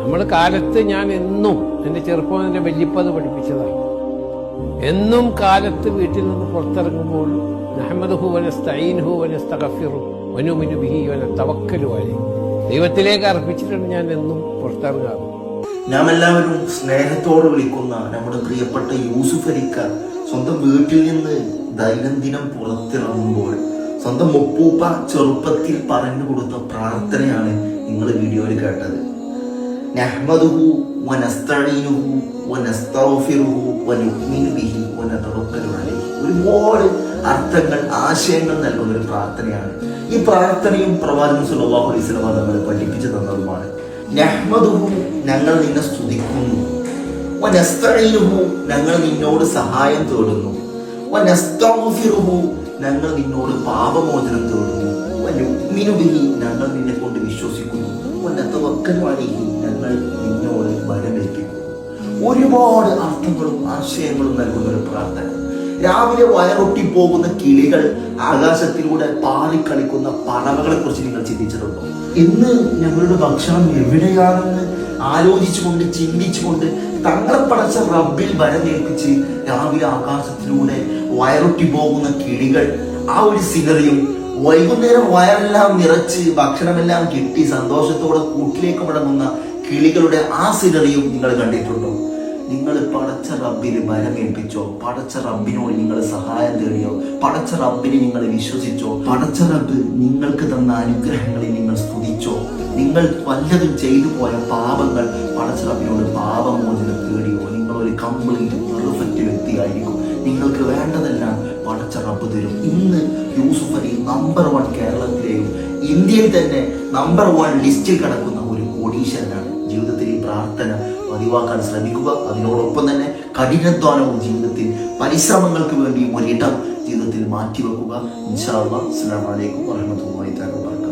നമ്മൾ കാലത്ത് ഞാൻ എന്നും എന്റെ ചെറുപ്പം എന്റെ വല്യപ്പത് പഠിപ്പിച്ചതാണ്. എന്നും കാലത്ത് വീട്ടിൽ നിന്ന് പുറത്തിറങ്ങുമ്പോൾ നഹമ്മദ് ഹുവനസ്തൈൻഹു വനസ്തഗഫിറു വനുമിനു ബിഹി വന തവക്കലു അലി. ദൈവത്തിലേക്ക് അർപ്പിച്ചിട്ടാണ് ഞാൻ എന്നും പുറത്തിറങ്ങാറ്. നാം എല്ലാവരും സ്നേഹത്തോടെ വിളിക്കുന്ന നമ്മുടെ പ്രിയപ്പെട്ട യൂസുഫ് അലിക്ക സ്വന്തം വീട്ടിൽ നിന്ന് ദൈനംദിനം പുറത്തിറങ്ങുമ്പോൾ സ്വന്തം മുപ്പൂപ്പ ചെറുപ്പത്തിൽ പറഞ്ഞു കൊടുത്ത പ്രാർത്ഥനയാണ് നിങ്ങൾ വീഡിയോയിൽ കേട്ടത്. നഹ്മദുഹു ونستعينه ونستغفره ونؤمن به ونتوكل عليه. ഒരുപാട് അർത്ഥങ്ങൾ ആശയങ്ങൾ നൽകുന്ന ഒരു പ്രാർത്ഥനയാണ്. ഈ പ്രാർത്ഥനയും പ്രവാചകൻ സല്ലല്ലാഹു അലൈഹി വസല്ലം നമ്മൾ പഠിപ്പിച്ചു തന്നതുമാണ്. നഹ്മദുഹു ഞങ്ങൾ നിന്നെ സ്തുതിക്കുന്നു. വനസ്തഈനുഹു ഞങ്ങൾ നിന്നോട് സഹായം തേടുന്നു. വനസ്തഗ്ഫിറുഹു ഞങ്ങൾ നിന്നോട് പാപമോചനം തേടുന്നു. വനുഅ്മിനു ബിഹി ഞങ്ങൾ നിന്നെ കൊണ്ട് വിശ്വസിക്കുന്നു. അലൈഹി ഞങ്ങൾ നിന്നോട് വരവേൽപ്പിക്കും. ഒരുപാട് അർത്ഥങ്ങളും ആശയങ്ങളും നൽകുന്ന ഒരു പ്രാർത്ഥന. രാവിലെ വയറൊട്ടി പോകുന്ന കിളികൾ ആകാശത്തിലൂടെ പാറിക്കളിക്കുന്ന പറവകളെ കുറിച്ച് നിങ്ങൾ ചിന്തിച്ചിട്ടുണ്ടോ? ഇന്ന് ഞങ്ങളുടെ ഭക്ഷണം എവിടെയാണെന്ന് ആലോചിച്ചുകൊണ്ട് ചിന്തിച്ചുകൊണ്ട് തങ്ങളെ പടച്ച റബ്ബിൽ വരമേൽപ്പിച്ച് രാവിലെ ആകാശത്തിലൂടെ വയറൊട്ടി പോകുന്ന കിളികൾ ആ ഒരു സിനറിയും വൈകുന്നേരം വയറെല്ലാം നിറച്ച് ഭക്ഷണമെല്ലാം കിട്ടി സന്തോഷത്തോടെ കൂട്ടിലേക്ക് മടങ്ങുന്ന കിളികളുടെ ആ സിനറിയും നിങ്ങൾ കണ്ടിട്ടുണ്ടോ? നിങ്ങൾ പടച്ച റബ്ബിന് മരമേൽപ്പിച്ചോ പടച്ച റബ്ബിനോട് നിങ്ങൾ സഹായം തേടിയോ? പടച്ച റബ്ബിനെ നിങ്ങൾ വിശ്വസിച്ചോ? പടച്ച റബ്ബ് നിങ്ങൾക്ക് തന്ന അനുഗ്രഹങ്ങളിൽ നിങ്ങൾ സ്തുതിച്ചോ? നിങ്ങൾ വല്ലതും ചെയ്തു പോയ പാപങ്ങൾ പടച്ച റബ്ബിനോട് പാപമോചനം തേടിയോ? നിങ്ങൾ ഒരു കംപ്ലീറ്റ് പെർഫെക്റ്റ് വ്യക്തിയായിരിക്കും. നിങ്ങൾക്ക് വേണ്ടതെല്ലാം പടച്ച റബ്ബ് തരും. ഇന്ന് യൂസുഫ് അലി നമ്പർ വൺ കേരളത്തിലെയും ഇന്ത്യയിൽ തന്നെ നമ്പർ വൺ ലിസ്റ്റിൽ കിടക്കുന്ന ഒരു കോടീശ്വരനാണ്. ജീവിതത്തിൽ ഈ പ്രാർത്ഥന പതിവാക്കാൻ ശ്രമിക്കുക. അതിനോടൊപ്പം തന്നെ കഠിനാധ്വാനവും ജീവിതത്തിൽ പരിശ്രമങ്ങൾക്ക് വേണ്ടി ഒരിടം ജീവിതത്തിൽ മാറ്റിവെക്കുക. ഇൻഷാ അലൈക്കും വറഹ്മത്തുള്ളാഹി തആല വബറകാതുഹു